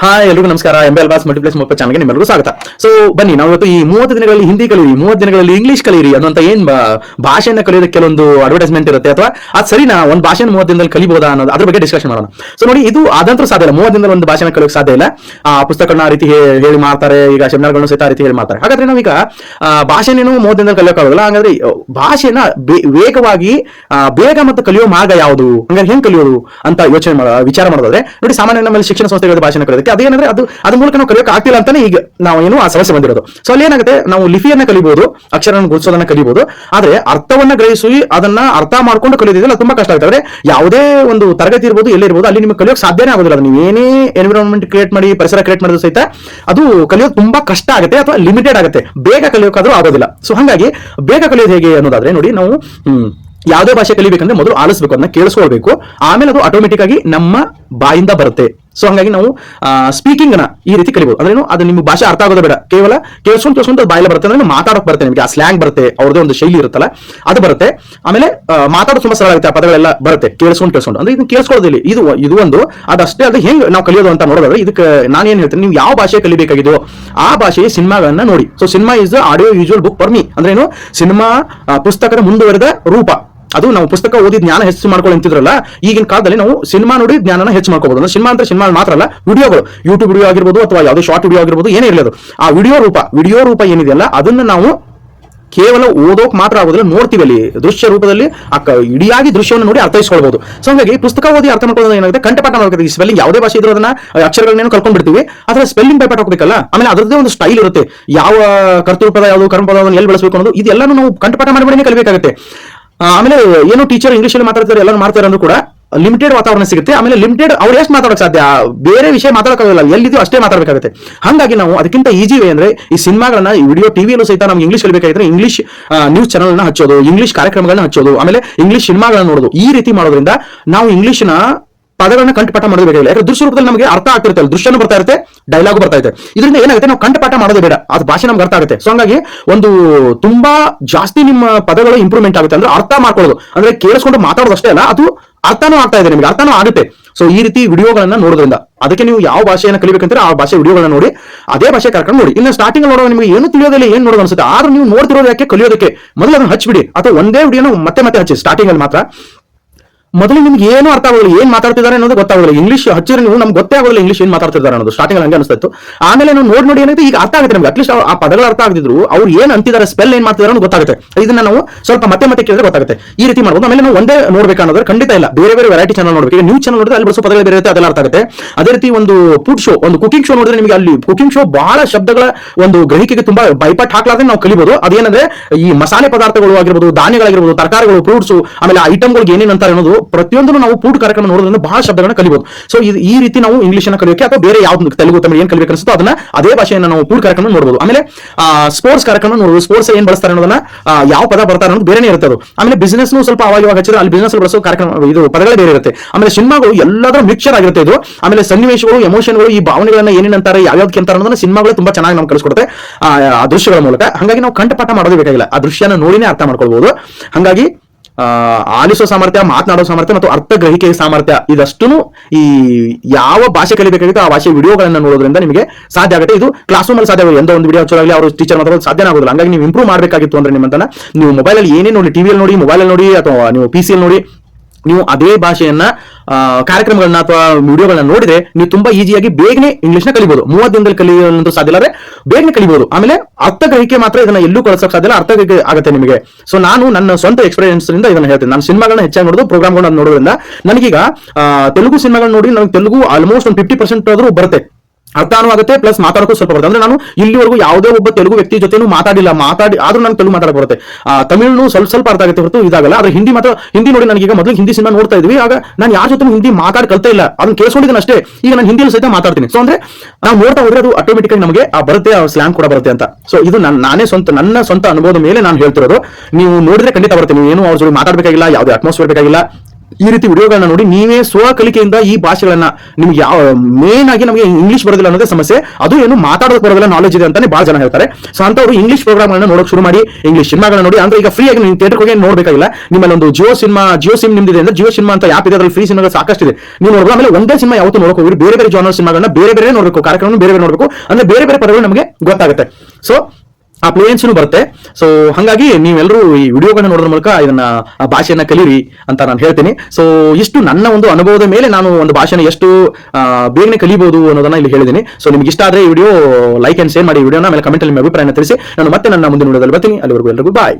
Hi ಎಲ್ರಿಗೂ ನಮಸ್ಕಾರ. M L boss multiplex mobile ಚಾನಲ್ಗೆ ನಿಮ್ಮೆಲ್ಲರಿಗೂ ಸ್ವಾಗತ. ಸೊ ಬನ್ನಿ, ನಾವು ಇವತ್ತು ಈ ಮೂವತ್ತು ದಿನಗಳಲ್ಲಿ ಹಿಂದಿ ಕಲಿಯಿರಿ, ಮೂವತ್ತು ದಿನಗಳಲ್ಲಿ ಇಂಗ್ಲಿಷ್ ಕಲಿಯಿರಿ ಅನ್ನುವಂತ ಏನ್ ಭಾಷೆಯನ್ನು ಕಲಿಯೋದಕ್ಕೆ ಕೆಲವೊಂದು ಅಡ್ವರ್ಟೈಸ್ಮೆಂಟ್ ಇರುತ್ತೆ ಅಥವಾ ಅದು ಸರಿನಾ? ಒಂದು ಭಾಷೆನ ಮೂವತ್ತು ದಿನದಲ್ಲಿ ಕಲಿಬಹುದಾ ಅನ್ನೋದು, ಅದ್ರ ಬಗ್ಗೆ ಡಿಸ್ಕಷನ್ ಮಾಡೋಣ. ಸೊ ನೋಡಿ, ಇದು ಅದಂತೂ ಸಾಧ್ಯ ಇಲ್ಲ. ಮೂವತ್ತು ದಿನದಲ್ಲಿ ಒಂದು ಭಾಷೆನ ಕಲಿಯೋಕೆ ಸಾಧ್ಯ ಇಲ್ಲ. ಆ, ಪುಸ್ತಕಗಳನ್ನ ರೀತಿ ಹೇಳಿ ಮಾಡ್ತಾರೆ, ಈಗ ಸೆಮಿನಾರ್ಗಳನ್ನು ಸಹಿತ ಆ ರೀತಿ ಹೇಳಿ ಮಾಡ್ತಾರೆ. ಹಾಗಾದ್ರೆ ನಾವೀಗ ಭಾಷೆನೇನು ಮೂವತ್ತು ದಿನದಲ್ಲಿ ಕಲಿಯೋಕ್ಕಾಗಲ್ಲ ಹಾಗಾದ್ರೆ ಭಾಷೆನ ವೇಗವಾಗಿ ಬೇಗ ಮತ್ತು ಕಲಿಯೋ ಮಾರ್ಗ ಯಾವುದು? ಹಂಗಾರೆ ಹೆಂಗ್ ಕಲಿಯೋದು ಅಂತ ಯೋಚನೆ ವಿಚಾರ ಮಾಡೋದಾದ್ರೆ, ನೋಡಿ ಸಾಮಾನ್ಯ ನಮ್ಮಲ್ಲಿ ಶಿಕ್ಷಣ ಸಂಸ್ಥೆಗಳ ಭಾಷೆನ ಕಲಿಯೋದಕ್ಕೆ ಅದೇನಂದ್ರೆ ಅದು ಅದ್ರ ಮೂಲಕ ನಾವು ಕಲಿಯೋಕೆ ಆಗ್ತಿಲ್ಲ ಅಂತಾನೆ ಈಗ ನಾವು ಏನು ಆ ಸಮಸ್ಯೆ ಬಂದಿರೋದು. ಸೊ ಅಲ್ಲಿ ಏನಾಗುತ್ತೆ? ನಾವು ಲಿಪಿಯನ್ನ ಕಲಿಬಹುದು ಅಕ್ಷರವನ್ನು ಗುರುತಿಸೋದನ್ನ ಕಲಿಬಹುದು ಆದ್ರೆ ಅರ್ಥವನ್ನ ಗ್ರಹಿಸಿ ಅದನ್ನ ಅರ್ಥ ಮಾಡ್ಕೊಂಡು ಕಲಿಯೋದಿಲ್ಲ ತುಂಬಾ ಕಷ್ಟ ಆಗುತ್ತೆ ಯಾವುದೇ ಒಂದು ತರಗತಿ ಇರ್ಬೋದು, ಎಲ್ಲಿ ಇರ್ಬೋದು, ಅಲ್ಲಿ ನಿಮಗೆ ಕಲಿಯೋಕೆ ಸಾಧ್ಯನೇ ಆಗೋದಿಲ್ಲ. ನೀವು ಏನೇ ಎನ್ವಿರಾನ್ಮೆಂಟ್ ಕ್ರಿಯೇಟ್ ಮಾಡಿ, ಪರಿಸರ ಕ್ರಿಯೇಟ್ ಮಾಡೋದು ಸಹಿತ ಅದು ಕಲಿಯೋದು ತುಂಬಾ ಕಷ್ಟ ಆಗುತ್ತೆ ಅಥವಾ ಲಿಮಿಟೆಡ್ ಆಗುತ್ತೆ. ಬೇಗ ಕಲಿಯೋಕಾದ್ರೂ ಆಗೋದಿಲ್ಲ. ಸೊ ಹಾಗಾಗಿ ಬೇಗ ಕಲಿಯೋದು ಹೇಗೆ ಅನ್ನೋದಾದ್ರೆ ನೋಡಿ, ನಾವು ಯಾವುದೇ ಭಾಷೆ ಕಲಿಬೇಕಂದ್ರೆ ಮೊದಲು ಆಲಿಸ್ಬೇಕು, ಅದನ್ನ ಕೇಳಿಸ್ಕೊಳ್ಬೇಕು. ಆಮೇಲೆ ಅದು ಆಟೋಮೆಟಿಕ್ ಆಗಿ ನಮ್ಮ ಬಾಯಿಂದ ಬರುತ್ತೆ. ಸೊ ಹಾಗಾಗಿ ನಾವು ಸ್ಪೀಕಿಂಗ್ನ ಈ ರೀತಿ ಕಲಿಬಹುದು ಅಂದ್ರೆ ಅದು ನಿಮ್ಗೆ ಭಾಷೆ ಅರ್ಥ ಆಗೋದು ಬೇಡ. ಕೇವಲ ಕೇಳಿಸ್ಕೊಂಡು ಕೇಳಿಸ್ಕೊಂಡು ಬಾಯಿಲೆ ಬರುತ್ತೆ ಅಂದ್ರೆ ಮಾತಾಡೋಕೆ ಬರುತ್ತೆ ನಿಮಗೆ. ಆ ಸ್ಲ್ಯಾಂಗ್ ಬರುತ್ತೆ ಅವ್ರದೇ ಒಂದು ಶೈಲಿ ಇರುತ್ತಲ್ಲ, ಅದು ಬರುತ್ತೆ. ಆಮೇಲೆ ಮಾತಾಡೋದು ತುಂಬಾ ಸರಳ ಆಗುತ್ತೆ ಆ ಪದಗಳೆಲ್ಲ ಬರುತ್ತೆ. ಕೇಳಿಸ್ಕೊಂಡು ಕೇಳಿಸ್ಕೊಂಡು. ಅಂದ್ರೆ ಇದನ್ನ ಕೇಳಿಸ್ಕೊಳ್ಳೋದಿಲ್ಲ. ಇದು ಇದು ಒಂದು, ಅದಷ್ಟೇ ಅದು ಹೆಂಗ್ ನಾವು ಕಲಿಯೋದು ಅಂತ ನೋಡೋದಾದ್ರೆ, ಇದಕ್ಕೆ ನಾನು ಏನ್ ಹೇಳ್ತೀನಿ, ನೀವು ಯಾವ ಭಾಷೆ ಕಲಿಬೇಕಾಗಿದ್ದು ಆ ಭಾಷೆಯ ಸಿನಿಮಾಗಳನ್ನ ನೋಡಿ. So cinema is audio usual book for me ಅಂದ್ರೆ ಏನು, ಸಿನಿಮಾ ಪುಸ್ತಕದ ಮುಂದುವರೆದ ರೂಪ. ಅದು ನಾವು ಪುಸ್ತಕ ಓದಿ ಜ್ಞಾನ ಹೆಚ್ಚು ಮಾಡ್ಕೊಳ್ಳಿ ಅಂತಿದ್ರಲ್ಲ, ಈಗಿನ ಕಾಲದಲ್ಲಿ ನಾವು ಸಿನಿಮಾ ನೋಡಿ ಜ್ಞಾನನ ಹೆಚ್ಚು ಮಾಡ್ಕೋಬಹುದು ಅಂದ್ರೆ ಸಿನಿಮಾ ಅಂದ್ರೆ ಸಿನಿಮಾ ಮಾತ್ರ ಅಲ್ಲ, ವಿಡಿಯೋಗಳು. ಯೂಟ್ಯೂಬ್ ವಿಡಿಯೋ ಆಗಿರ್ಬೋದು ಅಥವಾ ಯಾವುದೇ ಶಾರ್ಟ್ ವಿಡಿಯೋ ಆಗಿರ್ಬೋದು, ಏನೇ ಇರಲಿ ಆ ವಿಡಿಯೋ ರೂಪ ವಿಡಿಯೋ ರೂಪ ಏನಿದೆಯಲ್ಲ ಅದನ್ನ ನಾವು ಕೇವಲ ಓದೋಕ್ ಮಾತ್ರ ಆಗೋದಿಲ್ಲ, ನೋಡ್ತೀವಿ ಅಲ್ಲಿ. ದೃಶ್ಯ ರೂಪದಲ್ಲಿ ಆ ಇಡಿಯಾಗಿ ದೃಶ್ಯವನ್ನು ನೋಡಿ ಅರ್ಥೈಸ್ಕೊಳ್ಬಹುದು ಸೊ ಹಾಗಾಗಿ ಪುಸ್ತಕ ಓದಿ ಅರ್ಥ ಮಾಡ್ಕೊಳ್ಳೋದು ಏನಾಗುತ್ತೆ? ಕಂಠಪಾಠ ಮಾಡ್ಬೇಕು ಈ ಸ್ಪೆಲ್ಲಿಂಗ್ ಯಾವುದೇ ಭಾಷೆ ಇದ್ರೂ ಅದನ್ನ ಅಕ್ಷರಗಳನ್ನೇನು ಕಲ್ಕೊಂಡ್ಬಿಡ್ತೀವಿ ಅದರ ಸ್ಪೆಲ್ಲಿಂಗ್ ಬೈಪಾಟ್ ಹೋಗ್ಬೇಕಲ್ಲ? ಆಮೇಲೆ ಅದರದೇ ಒಂದು ಸ್ಟೈಲ್ ಇರುತ್ತೆ. ಯಾವ ಕರ್ತೃಪದ, ಯಾವುದು ಕರ್ಮಪದ ಎಲ್ಲಿ ಬಳಸಬೇಕು ಅನ್ನೋದು, ಇದೆಲ್ಲನೂ ನಾವು ಕಂಠಪಾಠ ಮಾಡಿಬಿಡೇ ಕಲಿಬೇಕಾಗುತ್ತೆ. ಆಮೇಲೆ ಏನು ಟೀಚರ್ ಇಂಗ್ಲಿಷ್ ಅಲ್ಲಿ ಮಾತಾಡ್ತಾರೆ ಎಲ್ಲ ಮಾಡ್ತಾರೆ ಅಂದ್ರೂ ಕೂಡ ಲಿಮಿಟೆಡ್ ವಾತಾವರಣ ಸಿಗುತ್ತೆ. ಆಮೇಲೆ ಲಿಮಿಟೆಡ್ ಅವ್ರು ಎಷ್ಟು ಮಾತಾಡೋಕೆ ಸಾಧ್ಯ? ಬೇರೆ ವಿಷಯ ಮಾತಾಡೋಕ್ಕಾಗಲ್ಲ ಎಲ್ಲಿದೆಯೋ ಅಷ್ಟೇ ಮಾತಾಡಬೇಕಾಗುತ್ತೆ. ಹಾಗಾಗಿ ನಾವು ಅದಕ್ಕಿಂತ ಈಜಿ ವೇ ಅಂದ್ರೆ ಈ ಸಿನಿಮಾಗಳನ್ನ, ಈ ವಿಡಿಯೋ ಟಿವಿಯಲ್ಲೂ ಸಹಿತ ನಮ್ಗೆ ಇಂಗ್ಲಿಷ್ ಕಲಿಬೇಕಾಗಿದ್ರೆ ಇಂಗ್ಲಿಷ್ ನ್ಯೂಸ್ ಚಾನಲ್ನ ಹಚ್ಚೋದು ಇಂಗ್ಲಿಷ್ ಕಾರ್ಯಕ್ರಮಗಳನ್ನ ಹಚ್ಚೋದು, ಆಮೇಲೆ ಇಂಗ್ಲಿಷ್ ಸಿನಿಮಾಗಳನ್ನ ನೋಡೋದು. ಈ ರೀತಿ ಮಾಡೋದ್ರಿಂದ ನಾವು ಇಂಗ್ಲಿಷ್ನ ಪದಗಳನ್ನ ಕಂಠಪಾಠ ಮಾಡೋದು ಬೇಕಾಗಿಲ್ಲ ಯಾಕಂದ್ರೆ ದೃಶ್ಯ ನಮಗೆ ಅರ್ಥ ಆಗ್ತಿರುತ್ತೆ ಅಲ್ಲಿ ದೃಶ್ಯನೂ ಬರ್ತಾ ಇರುತ್ತೆ ಡೈಲಾಗು ಬರ್ತಾ ಇರುತ್ತೆ. ಇದರಿಂದ ಏನಾಗುತ್ತೆ? ನಾವು ಕಂಠಪಾಠ ಮಾಡೋದು ಬೇಡ. ಅದು ಭಾಷೆ ನಮ್ಗೆ ಅರ್ಥ ಆಗುತ್ತೆ. ಸೊ ಹಂಗಾಗಿ ಒಂದು ತುಂಬಾ ಜಾಸ್ತಿ ನಿಮ್ಮ ಪದಗಳು ಇಂಪ್ರೂವ್ಮೆಂಟ್ ಆಗುತ್ತೆ ಅಂದ್ರೆ ಅರ್ಥ ಮಾಡ್ಕೊಳ್ಳೋದು. ಅಂದ್ರೆ ಕೇಳಿಸ್ಕೊಂಡು ಮಾತಾಡೋದು ಅಷ್ಟೇ ಅಲ್ಲ, ಅದು ಅರ್ಥನೂ ಆಗ್ತಾ ಇದೆ ನಿಮಗೆ, ಅರ್ಥನೂ ಆಗುತ್ತೆ. ಸೊ ಈ ರೀತಿ ವಿಡಿಯೋಗಳನ್ನ ನೋಡೋದ್ರಿಂದ. ಅದಕ್ಕೆ ನೀವು ಯಾವ ಭಾಷೆಯನ್ನು ಕಲಿಬೇಕಂದ್ರೆ ಆ ಭಾಷೆ ವಿಡಿಯೋಗಳನ್ನ ನೋಡಿ, ಅದೇ ಭಾಷೆ ಕರ್ಕೊಂಡು ನೋಡಿ. ಇನ್ನು ಸ್ಟಾರ್ಟಿಂಗ್ ನೋಡೋದು ನಿಮಗೆ ಏನು ತಿಳಿಯೋದಿಲ್ಲ ಏನು ನೋಡೋದು ಅನ್ಸುತ್ತೆ. ಆದ್ರೂ ನೀವು ನೋಡ್ತಿರೋದಕ್ಕೆ ಕಲಿಯೋದಕ್ಕೆ? ಮೊದಲು ಅದನ್ನು ಹಚ್ಚಿಬಿಡಿ ಅಥವಾ ಒಂದೇ ವಿಡಿಯೋನ ಮತ್ತೆ ಮತ್ತೆ ಹಚ್ಚಿ ಸ್ಟಾರ್ಟಿಂಗ್ ಅಲ್ಲಿ ಮಾತ್ರ. ಮೊದಲು ನಿಮ್ಗೆ ಏನು ಅರ್ಥ ಆಗೋದಿಲ್ಲ, ಏನ್ ಮಾತಾಡ್ತಿದ್ದಾರೆ ಅನ್ನೋದು ಗೊತ್ತಾಗೋದಿಲ್ಲ. ಇಂಗ್ಲಿಷ್ ಹಚ್ಚಿದ್ರೆ ನೀವು ನಮ್ಗೆ ಗೊತ್ತೇ ಆಗೋದಿಲ್ಲ ಇಂಗ್ಲಿಷ್ ಏನ್ ಮಾತಾಡ್ತಿದ್ದಾರೆ ಅನ್ನೋದು. ಸ್ಟಾರ್ಟಿಂಗ್ ಹಂಗೆ ಅನಿಸ್ತಿತ್ತು. ಆಮೇಲೆ ನಾವು ನೋಡಿ ನೋಡಿ ಏನಾಗುತ್ತೆ ಈಗ ಅರ್ಥ ಆಗುತ್ತೆ ನಮ್ಗೆ. ಅಟ್ಲೀಸ್ಟ್ ಆ ಪದಗಳ ಅರ್ಥ ಆಗಿದ್ರು ಅವ್ರು ಏನ್ ಅಂತಿದ್ದಾರೆ ಸ್ಪೆಲ್ ಏನ್ ಮಾಡ್ತಿದ್ದಾರೆ ಅನ್ನೋದು ಗೊತ್ತಾಗುತ್ತೆ. ಇದನ್ನ ನಾವು ಸ್ವಲ್ಪ ಮತ್ತೆ ಮತ್ತೆ ಕೇಳಿದ್ರೆ ಗೊತ್ತಾಗುತ್ತೆ. ಈ ರೀತಿ ಮಾಡ್ಬೋದು. ಆಮೇಲೆ ನಾವು ಒಂದೇ ನೋಡ್ಬೇಕನ್ನೋದ್ರೆ ಖಂಡಿತ ಇಲ್ಲ. ಬೇರೆ ಬೇರೆ ವೆರೈಟಿ ಚಾನಲ್ ನೋಡ್ಬೇಕು. ನ್ಯೂ ಚಾನಲ್ ನೋಡಿದ್ರೆ ಅಲ್ಲಿ ಬಳಸೋ ಪದಗಳು ಬೇರೆ ಇರುತ್ತೆ ಅದೆಲ್ಲ ಅರ್ಥ ಆಗುತ್ತೆ. ಅದೇ ರೀತಿ ಒಂದು ಫುಡ್ ಶೋ ಒಂದು ಕುಕಿಂಗ್ ಶೋ ನೋಡಿದ್ರೆ ನಿಮಗೆ ಅಲ್ಲಿ ಕುಕಿಂಗ್ ಶೋ ಬಹಳ ಶಬ್ದಗಳ ಒಂದು ಗ್ರಹಿಕೆಗೆ ತುಂಬಾ ಬೈಪಾಟ್ ಹಾಕಲಾದ್ರೆ ನಾವು ಕಲಿಬಹುದು ಅದೇನಂದ್ರೆ ಈ ಮಸಾಲೆ ಪದಾರ್ಥಗಳು ಆಗಿರ್ಬೋದು, ಧಾನ್ಯಗಳಾಗಿರ್ಬೋದು, ತರಕಾರಿಗಳು ಫ್ರೂಟ್ಸ್ ಆಮೇಲೆ ಐಟಮ್ಗಳಿಗೆ ಏನೇನು ಅಂತಾರೆ ಅನ್ನೋದು ಪ್ರತಿಯೊಂದು ನಾವು ಪೂಟ್ ಕಾರ್ಯಕ್ರಮ ನೋಡೋದ್ರಿಂದ ಬಹಳ ಶಬ್ದಗಳನ್ನ ಕಲಿಬಹುದು ಸೊ ಈ ರೀತಿ ನಾವು ಇಂಗ್ಲಿಷ್ ಅನ್ನ ಕಲಿಯೋಕೆ ಅಥವಾ ಬೇರೆ ಯಾವ್ದು ತೆಲುಗು, ತಮಿಳು ಏನ್ ಕಲಿಬೇಕು ಅನಿಸುತ್ತೋ ಅದನ್ನ ಅದೇ ಭಾಷೆಯನ್ನ ನಾವು ಪೂಟ್ ಕಾರ್ಯಕ್ರಮ ನೋಡಬಹುದು ಆಮೇಲೆ ಸ್ಪೋರ್ಟ್ಸ್ ಕಾರ್ಯಕ್ರಮ ನೋಡಬಹುದು ಸ್ಪೋರ್ಟ್ಸ್ ಏನ್ ಬಳಸ್ತಾರೆ ಅನ್ನೋದನ್ನ ಯಾವ ಪದ ಬರ್ತಾರೆ ಅನ್ನೋದು ಬೇರೆನೇ ಇರುತ್ತೆ ಅದು. ಆಮೇಲೆ ಬಿಸ್ನೆಸ್ ಸ್ವಲ್ಪ ಅವಾಗ ಹಚ್ಚಿದ್ರೆ ಅಲ್ಲಿ ಬಿಸ್ನೆಸ್ ಬಳಸೋ ಕಾರ್ಯಕ್ರಮ, ಇದು ಪದಗಳೇ ಬೇರೆ ಇರುತ್ತೆ. ಆಮೇಲೆ ಸಿನಿಮಾಗಳು ಎಲ್ಲದರ ಮಿಕ್ಸರ್ ಆಗಿರುತ್ತೆ ಇದು. ಆಮೇಲೆ ಸನ್ನಿವೇಶಗಳು ಎಮೋಷನ್ಗಳು ಈ ಭಾವನೆಗಳನ್ನ ಏನೇನಂತಾರೆ ಯಾವ್ಯಾವ್ದಕ್ಕೆ ಅಂತಾರೆ ಅನ್ನೋದನ್ನ ಸಿನಿಮಾಗಳು ತುಂಬಾ ಚೆನ್ನಾಗಿ ನಮ್ಗೆ ಕಲಿಸ್ಕೊಡುತ್ತೆ, ಆ ದೃಶ್ಯಗಳ ಮೂಲಕ. ಹಾಗಾಗಿ ನಾವು ಕಂಠಪಾಠ ಮಾಡೋದೇ ಬೇಕಾಗಿಲ್ಲ. ಆ ದೃಶ್ಯನ ನೋಡಿನೇ ಅರ್ಥ ಮಾಡ್ಕೊಳ್ಬಹುದು ಹಾಗಾಗಿ ಆಲಿಸೋ ಸಾಮರ್ಥ್ಯ ಮಾತನಾಡೋ ಸಾಮರ್ಥ್ಯ ಮತ್ತು ಅರ್ಥ ಗ್ರಹಿಕೆ ಸಾಮರ್ಥ್ಯ ಇದಷ್ಟು ಈ ಯಾವ ಭಾಷೆ ಕಲಿಬೇಕಾಗಿತ್ತು ಆ ಭಾಷೆ ವಿಡಿಯೋಗಳನ್ನು ನೋಡೋದ್ರಿಂದ ನಿಮಗೆ ಸಾಧ್ಯ ಆಗುತ್ತೆ. ಇದು ಕ್ಲಾಸ್ ರೂಮ್ ಅಲ್ಲಿ ಸಾಧ್ಯ ಎಂದೋ ಒಂದು ವಿಡಿಯೋ ಹಚ್ಚೋದಾಗಲಿ ಅವರು ಟೀಚರ್ ಮಾತಾಡೋದು ಸಾಧ್ಯ ಆಗೋದಿಲ್ಲ. ಹಂಗಾಗಿ ನೀವು ಇಂಪ್ರೂವ್ ಮಾಡಬೇಕಾಗಿತ್ತು ಅಂದ್ರೆ ನಿಮ್ಮಂತನ ನೀವು ಮೊಬೈಲಲ್ಲಿ ಏನೇ ನೋಡಿ ಟಿವಿಯಲ್ಲಿ ನೋಡಿ ಮೊಬೈಲ್ ನೋಡಿ, ಅಥವಾ ನೀವು ಪಿ ಸಿಯಲ್ಲಿ ನೋಡಿ ನೀವು ಅದೇ ಭಾಷೆಯನ್ನ ಕಾರ್ಯಕ್ರಮಗಳನ್ನ ಅಥವಾ ವಿಡಿಯೋಗಳನ್ನ ನೋಡಿದ್ರೆ ನೀವು ತುಂಬಾ ಈಸಿಯಾಗಿ ಬೇಗನೆ ಇಂಗ್ಲಿಷ್ನ ಕಲಿಬಹುದು ಮೂವತ್ತು ದಿನದಲ್ಲಿ ಕಲಿಯೋದು ಸಾಧ್ಯ ಇಲ್ಲ ಬೇಗನೆ ಕಲಿಬಹುದು ಆಮೇಲೆ ಅರ್ಥ ಗ್ರಹಿಕೆ ಮಾತ್ರ ಇದನ್ನ ಎಲ್ಲೂ ಕಳ್ಸಕ್ ಸಾಧ್ಯ ಇಲ್ಲ. ಅರ್ಥ ಗ್ರಹಿಕೆ ಆಗುತ್ತೆ ನಿಮಗೆ. ಸೊ ನಾನು ನನ್ನ ಸ್ವಂತ ಎಕ್ಸ್ಪೀರಿಯನ್ಸ್ ಇಂದ ಇದನ್ನ ಹೇಳ್ತೀನಿ. ನಾನು ಸಿನಿಮಾಗಳನ್ನ ಹೆಚ್ಚಾಗಿ ನೋಡೋದು ಪ್ರೋಗ್ರಾಮ್ಗಳನ್ನ ನೋಡೋದ್ರಿಂದ ನನಗೀಗ ತೆಲುಗು ಸಿನಿಮಾಗಳನ್ನ ನೋಡಿ ನನಗೆ ತೆಲುಗು ಆಲ್ಮೋಸ್ಟ್ ಒಂದು ಫಿಫ್ಟಿ ಪರ್ಸೆಂಟ್ ಆದ್ರೂ ಬರುತ್ತೆ. ಅರ್ಥನೂ ಆಗುತ್ತೆ ಪ್ಲಸ್ ಮಾತಾಡೋಕ್ಕೂ ಸ್ವಲ್ಪ ಬರುತ್ತೆ. ಅಂದ್ರೆ ನಾನು ಇಲ್ಲಿವರೆಗೂ ಯಾವುದೇ ಒಬ್ಬ ತೆಲುಗು ವ್ಯಕ್ತಿ ಜೊತೆನೂ ಮಾತಾಡಿಲ್ಲ ಮಾತಾಡಿ ಆದ್ರೂ ನಾನು ತೆಲುಗು ಮಾತಾಡ ಬರುತ್ತೆ. ಆ, ತಮಿಳ್ನು ಸ್ವಲ್ಪ ಸ್ವಲ್ಪ ಅರ್ಥ ಆಗುತ್ತೆ ಹೊರತು ಇದಾಗಲ್ಲ ಆದ್ರೆ ಹಿಂದಿ ಮಾತ್ರ ಹಿಂದಿ ನೋಡಿ ನನಗೆ ಈಗ ಮೊದಲು ಹಿಂದಿ ಸಿನಿಮಾ ನೋಡ್ತಾ ಇದ್ವಿ ಆಗ ನಾನು ಯಾರ ಜೊತೆ ಹಿಂದಿ ಮಾತಾಡಿ ಕಲ್ತಾ ಇಲ್ಲ. ಅದನ್ನ ಕೇಳಿಸ್ಕೊಂಡಿದ್ದೀನಿ ಅಷ್ಟೇ. ಈಗ ನಾನು ಹಿಂದಿಯಲ್ಲಿ ಸಹಿತ ಮಾತಾಡ್ತೀನಿ. ಸೊ ಅಂದ್ರೆ ನಾವು ನೋಡ್ತಾ ಹೋದ್ರೆ ಅದು ಆಟೋಮೆಟಿಕ್ ಆಗಿ ನಮಗೆ ಆ ಬರುತ್ತೆ ಆ ಸ್ಲ್ಯಾಂಗ್ ಕೂಡ ಬರುತ್ತೆ ಅಂತ. ಸೊ ಇದು ನಾನು ನಾನೇ ಸ್ವಂತ ನನ್ನ ಸ್ವಂತ ಅನುಭವದ ಮೇಲೆ ನಾನು ಹೇಳ್ತಿರೋದು. ನೀವು ನೋಡಿದ್ರೆ ಖಂಡಿತ ಬರುತ್ತೆ. ನೀವು ಏನು ಅವ್ರ ಜೊತೆ ಮಾತಾಡಬೇಕಾಗಿಲ್ಲ ಯಾವುದೇ ಅಟ್ಮಾಸ್ಫಿಯರ್ ಬೇಕಾಗಿಲ್ಲ. ಈ ರೀತಿ ವಿಡಿಯೋಗಳನ್ನ ನೋಡಿ ನೀವೇ ಸ್ವ ಕಲಿಕೆಯಿಂದ ಈ ಭಾಷೆಗಳನ್ನ ನಿಮ್ಗೆ ಯಾವ ಮೇನ್ ಆಗಿ ನಮಗೆ ಇಂಗ್ಲಿಷ್ ಬರೋದಿಲ್ಲ ಅನ್ನೋದೇ ಸಮಸ್ಯೆ. ಅದು ಏನು ಮಾತಾಡೋದಕ್ಕೆ ಬರೋದಿಲ್ಲ ನಾಲೆಜ್ ಇದೆ ಅಂತಾನೆ ಬಹಳ ಜನ ಹೇಳ್ತಾರೆ. ಸೊ ಅಂತವರು ಇಂಗ್ಲಿಷ್ ಪ್ರೋಗ್ರಾಮ್ಗಳನ್ನ ನೋಡೋಕೆ ಶುರು ಮಾಡಿ ಇಂಗ್ಲಿಷ್ ಸಿನಿಮಾಗಳನ್ನ ನೋಡಿ, ಅಂದ್ರೆ ಈಗ ಫ್ರೀ ಆಗಿ ನೀವು ಥಿಯೇಟರ್ ಹೋಗಿ ನೋಡಬೇಕಾಗಿಲ್ಲ. ನಿಮ್ಮಲ್ಲಿ ಒಂದು ಜಿಯೋ ಸಿನಿಮಾ ಜಿಯೋ ಸಿಮ್ ನಿಮ್ದಿದೆ ಅಂದ್ರೆ ಜಿಯೋ ಸಿನಿಮಾ ಅಂತ ಆಪ್ ಇದೆ, ಅದ್ರಲ್ಲಿ ಫ್ರೀ ಸಿನಿಮಾ ಸಾಕಷ್ಟು ಇದೆ ನೀವು ನೋಡಬಹುದು ಆಮೇಲೆ ಒಂದೇ ಸಿನಿಮಾ ಯಾವತ್ತೂ ನೋಡೋಕೆ ಹೋಗಿ ಬೇರೆ ಬೇರೆ ಜಾನರ್ ಸಿನಿಮಾಗಳನ್ನ ಬೇರೆ ಬೇರೆ ನೋಡಬೇಕು ಕಾರ್ಯಕ್ರಮ ಬೇರೆ ಬೇರೆ ನೋಡಬೇಕು. ಅಂದ್ರೆ ಬೇರೆ ಬೇರೆ ಪದಗಳು ನಮಗೆ ಗೊತ್ತಾಗುತ್ತೆ. ಸೊ ಆ ಫ್ಲೂಯೆನ್ಸಿನೂ ಬರುತ್ತೆ. ಸೊ ಹಾಗಾಗಿ ನೀವೆಲ್ಲರೂ ಈ ವಿಡಿಯೋಗಳನ್ನ ನೋಡೋದ್ರ ಮೂಲಕ ಇದನ್ನ, ಆ ಭಾಷೆಯನ್ನ ಕಲೀರಿ ಅಂತ ನಾನು ಹೇಳ್ತೀನಿ. ಸೊ ಇಷ್ಟು ನನ್ನ ಒಂದು ಅನುಭವದ ಮೇಲೆ ನಾನು ಒಂದು ಭಾಷೆನ ಎಷ್ಟು ಬೇಗನೆ ಕಲಿಬಹುದು ಅನ್ನೋದನ್ನ ಇಲ್ಲಿ ಹೇಳಿದ್ದೀನಿ. ಸೊ ನಿಮ್ಗೆ ಇಷ್ಟ ಆದ್ರೆ ಈ ವಿಡಿಯೋ ಲೈಕ್ ಅಂಡ್ ಶೇರ್ ಮಾಡಿ ವಿಡಿಯೋನ ಮೇಲೆ ಕಮೆಂಟ್ ಅಲ್ಲಿ ನಿಮ್ಮ ಅಭಿಪ್ರಾಯನ ತಿಳಿಸಿ. ನಾನು ಮತ್ತೆ ನನ್ನ ಮುಂದಿನ ವಿಡಿಯೋದಲ್ಲಿ ಬರ್ತೀನಿ. ಅಲ್ಲಿವರೆಗೂ ಎಲ್ಲರಿಗೂ ಬಾಯ್